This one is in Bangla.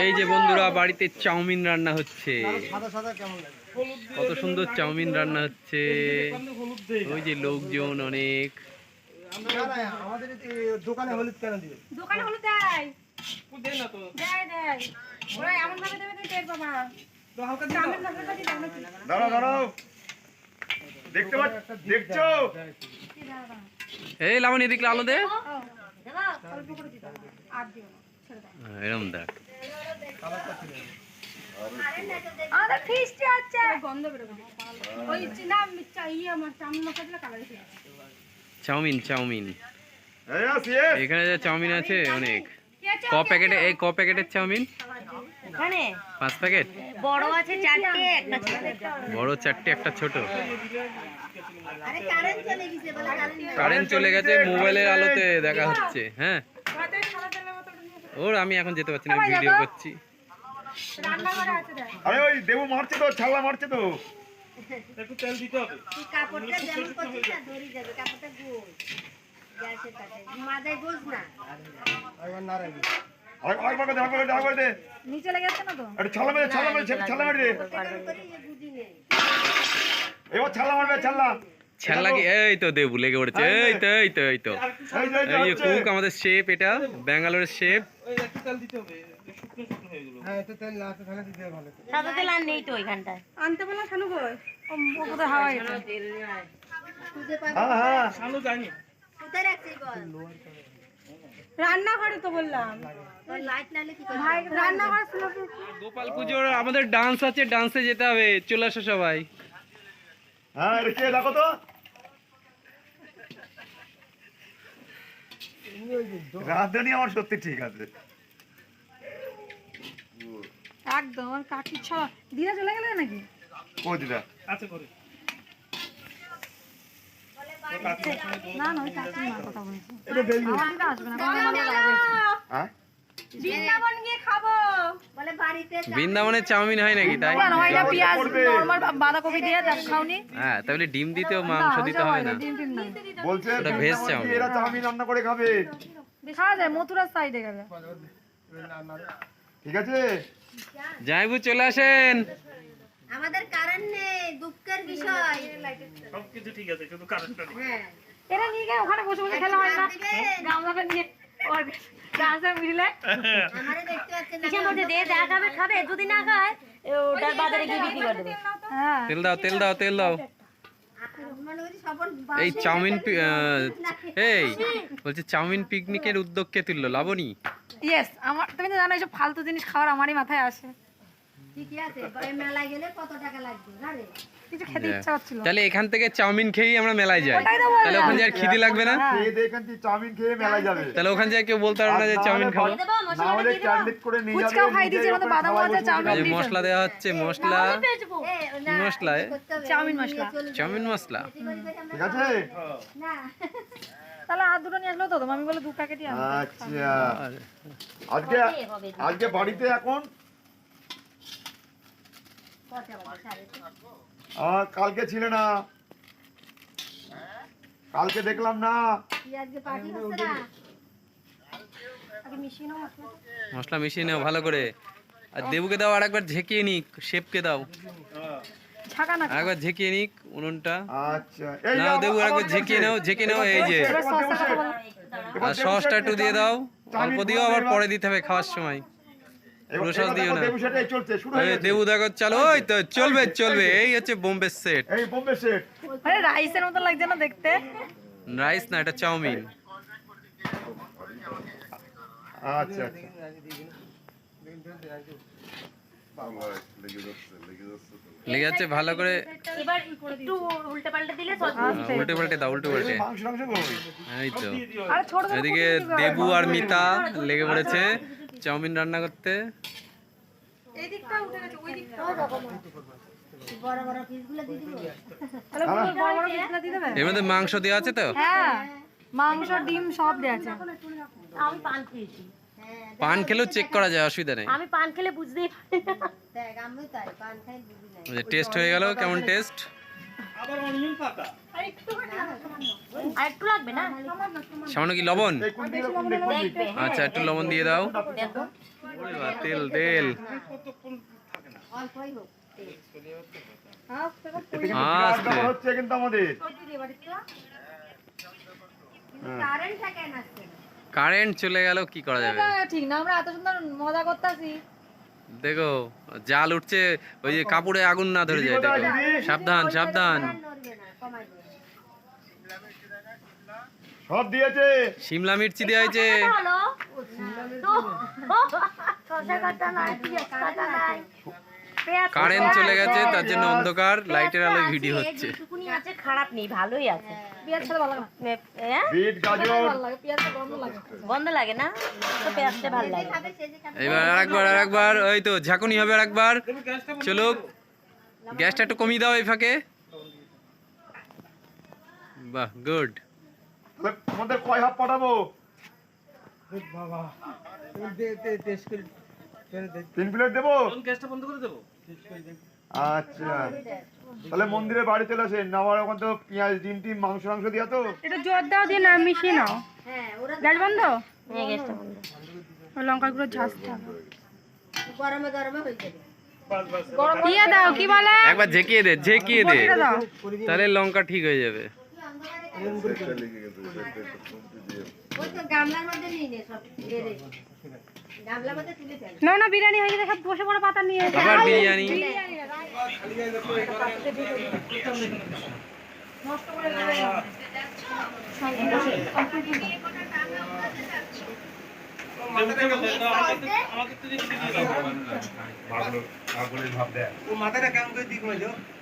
এই যে বন্ধুরা বাড়িতে চাউমিন রান্না হচ্ছে। সাদা সাদা কেমন লাগে? কত সুন্দর চাউমিন রান্না হচ্ছে। ওই যে লোকজন অনেক। না, না, আমাদের এই দোকানে হলুদ কেন দিবে? দোকানে হলো দেয়। দেয় দেয়। ওরা এমন ভাবে দেবে তুমি টের পাবা চাউমিন মশলাটা দিয়ে দাও নাকি? দাঁড়াও দাঁড়াও। দেখতে দেখছ। এই লাবণী এদিকে আলো দে। ও, দেবো? অল্প করে দিতে হবে। আর দিও না, ছেড়ে দাও। এরম দেখ। আমাদের ফিস্টি আছে। গন্ধ বেরোবে ওই ইয়ে আমার চাউমিন মশলা দিলে কালার চাউমিন চাউমিন। এখানে যে চাউমিন আছে অনেক। ক প্যাকেটে এই ক প্যাকেটের চাউমিন? এখানে? পাঁচ প্যাকেট? বড় আছে চারটে একটা ছোট। বড় চারটে একটা ছোট। আরে কারেন্ট চলে গেছে বলে কারেন্ট কারেন্ট চলে গেছে। মোবাইলের আলোতে দেখা হচ্ছে হ্যাঁ? ওর আমি এখন যেতে পারছি না ভিডিও করছি। রান্নাঘরে আছে দেখ আরে ওই দেবু মারছে তো ছাল্লা মারছে তো। তুই কাপড়টা যেমন করছিস না ধরে যাবে কাপড়টা গোল। গ্যাসের কাছে। মাথায় গোস না। একবার না রাখবি নিচে লেগে যাচ্ছে না তো? একটা মেরে মেরে ছেলে মেরে এবার ছাল্লা মারবে ছাল্লা এই তো দেবু লেগে পড়েছে। এই তো এই তো এই তো। এই যে, এই যে এই যে হচ্ছে। কুক আমাদের শেপ এটা ব্যাঙ্গালোরের শেপ হ্যাঁ। সাদা তেল আর নেই তো ওইখানটায়। আনতে বললাম শানু কই ও কোথায়? হ্যাঁ হ্যাঁ। কোথায় রাখছিস বল? রান্নাঘরে তো বললাম। রান্নাঘর গোপাল পুজোর আমাদের ডান্স আছে ডান্সে যেতে হবে। চলে আসো সবাই। হ্যাঁ রেখে দেখো তো। রাঁধুনি আমার সত্যি ঠিক আছে। একদম আর কাকি ছাড়া দিদা চলে গেলে নাকি? কই দিদা। না না কাকি মার কথা বলছি। এটা আসবে না হ্যাঁ? বৃন্দাবন গিয়ে খাব বলে বাড়িতে বৃন্দাবনের চাউমিন। হয় নাকি তাই? কেন হয় না? পেঁয়াজ নরমাল বাঁধাকপি দিয়ে খাওনি? হ্যাঁ তাহলে ডিম দিতেও মাংস দিতে হবে না। নাই। বলছে ভেজ চাউমিন। এরা চাউমিন রান্না করে খাবে। খাওয়া যায় মথুরার সাইডে গেলে। ঠিক আছে? জাইবু চলে আসেন। আমাদের কারেন্ট নেই দুঃখের বিষয়। হ্যাঁ। এরা নিয়ে গিয়ে ওখানে বসে বসে খেলা হয় না। গামলাটা নিয়ে হ্যাঁ। তেল দাও তেল দাও তেল দাও। করি সবর এই চাউমিন এই বলছি চাউমিন পিকনিকের উদ্যোগ কে তুললো লাবণী। ইয়েস আমার তুমি তো জানো এইসব ফালতু জিনিস খাওয়ার আমারই মাথায় আসে। তাহলে এখান থেকে চাউমিন খেয়েই আমরা মেলায় যাই। তাহলে ওখানে আর খিদে লাগবে না? হ্যাঁ। খেয়ে দিয়ে এখান থেকে চাউমিন খেয়ে মেলায় যাবে। তাহলে ওখানে যে কেউ বলতে পারবে না যে চাউমিন খাব। মশলা দেওয়া হচ্ছে মশলা। মশলা এ? করতে হবে, চাউমিন মশলা। চাউমিন মশলা। বেশি করে করে আমরা ঠিক আছে? তাহলে আর দুটো নিয়ে আসলো তো আমি বলে দু প্যাকেটই আচ্ছা। আজকে আজকে বাড়িতে এখন। আর কালকে ছিল না। কালকে দেখলাম না। মশলা মিশিয়ে নাও ভালো করে। আর দেবুকে দাও আর একবার ঝেঁকিয়ে নিক শেপকে দাও। ছাকা আরেকবার ঝেঁকিয়ে নিক উনুনটা। আচ্ছা এই নাও আবার- দেবু আবার ঝেঁকিয়ে নাও ঝেঁকে নাও এই যে। আর সসটা একটু দিয়ে দাও। অল্প দিও আবার পরে দিতে হবে খাওয়ার সময়। এবার- পুরো সস এবার দিও না। চলছে শুরু হয়ে গেছে। দেবু দেখো চলো ওই তো চলবে চলবে এই হচ্ছে বোম্বে সেট এই বোম্বে সেট আরে রাইসের মতো লাগছে না দেখতে। রাইস না এটা চাউমিন। আচ্ছা আচ্ছা। লেগে যাচ্ছে ভালো করে। এবার একটু উল্টে পাল্টে দিলে উল্টে পাল্টে দাও উল্টে পাল্টে। মাংস মাংস এই তো। আরে ছোট ছোট এদিকে। দেবু। আর মিতা লেগে পড়েছে। চাউমিন রান্না করতে। এর মধ্যে মাংস দেওয়া আছে তো? হ্যাঁ মাংস ডিম সব দেওয়া আছে। আমি পান খেয়েছি। হ্যাঁ পান খেলেও চেক করা যায় অসুবিধা নেই। আমি পান খেলে বুঝতেই পারি দেখ আমি তাই পান খাই বুঝি নাই। টেস্ট হয়ে গেল কেমন টেস্ট আর একটু লাগবে না? সামান্য কি লবণ? আচ্ছা একটু লবণ দিয়ে দাও। তেল তেল। হচ্ছে কিন্তু আমাদের। কারেন্ট থাকে না আজকে। কারেন্ট চলে গেল কি করা যাবে? ঠিক না আমরা এত সুন্দর মজা করতেছি। দেখো জাল উঠছে ওই যে কাপড়ে আগুন না ধরে যায় দেখো। সাবধান সাবধান আর নড়বে না, কমাই দেবে। সব দিয়েছে। শিমলা মির্চি দেওয়া হয়েছে। কারেন্ট চলে গেছে তার জন্য অন্ধকার লাইটের আলোয় ভিডিও হচ্ছে। আছে খারাপ নেই ভালোই আছে। পেঁয়াজ খেতে ভালো লাগে হ্যাঁ বিট গাজর। ভালো লাগে পেঁয়াজটা গন্ধ লাগে। না? তো পেঁয়াজটা ভালো লাগে। খাবে সে যে খাবে। এবার আরেকবার আরেকবার ওই তো ঝাঁকুনি হবে আরেকবার। চলো গ্যাসটা একটু কমিয়ে দাও এই ফাঁকে। বাহ গুড। তোমাদের কয় হাফ পাঠাবো? বাবা তিন প্লেট দেবো? করে। আচ্ছা। তাহলে মন্দিরে বাড়ি চলে আসেন। না ওখান তো পেঁয়াজ ডিম টিম মাংস মাংস দিয়া তো। এটা জোর দাও দিয়ে না মিশিয়ে নাও। হ্যাঁ, গ্যাস বন্ধ? গ্যাসটা বন্ধ। ওই লঙ্কা গুঁড়ো ঝাঁসটা গরমে গরমে হয়ে যাবে। দিয়ে দাও কি বলে? একবার ঝেঁকিয়ে দে ঝেঁকিয়ে দে। দাও। তাহলে লঙ্কা ঠিক হয়ে যাবে। ওই তো গামলার মধ্যে নিয়ে নে সব বেড়ে। গামলার মধ্যে তুলে ফেল। না না বিরিয়ানি হয়ে গেছে সব বসে পড়ে পাতা নিয়ে আবার বিরিয়ানি ও মাথাটা কেমন করে দিক করে পারবে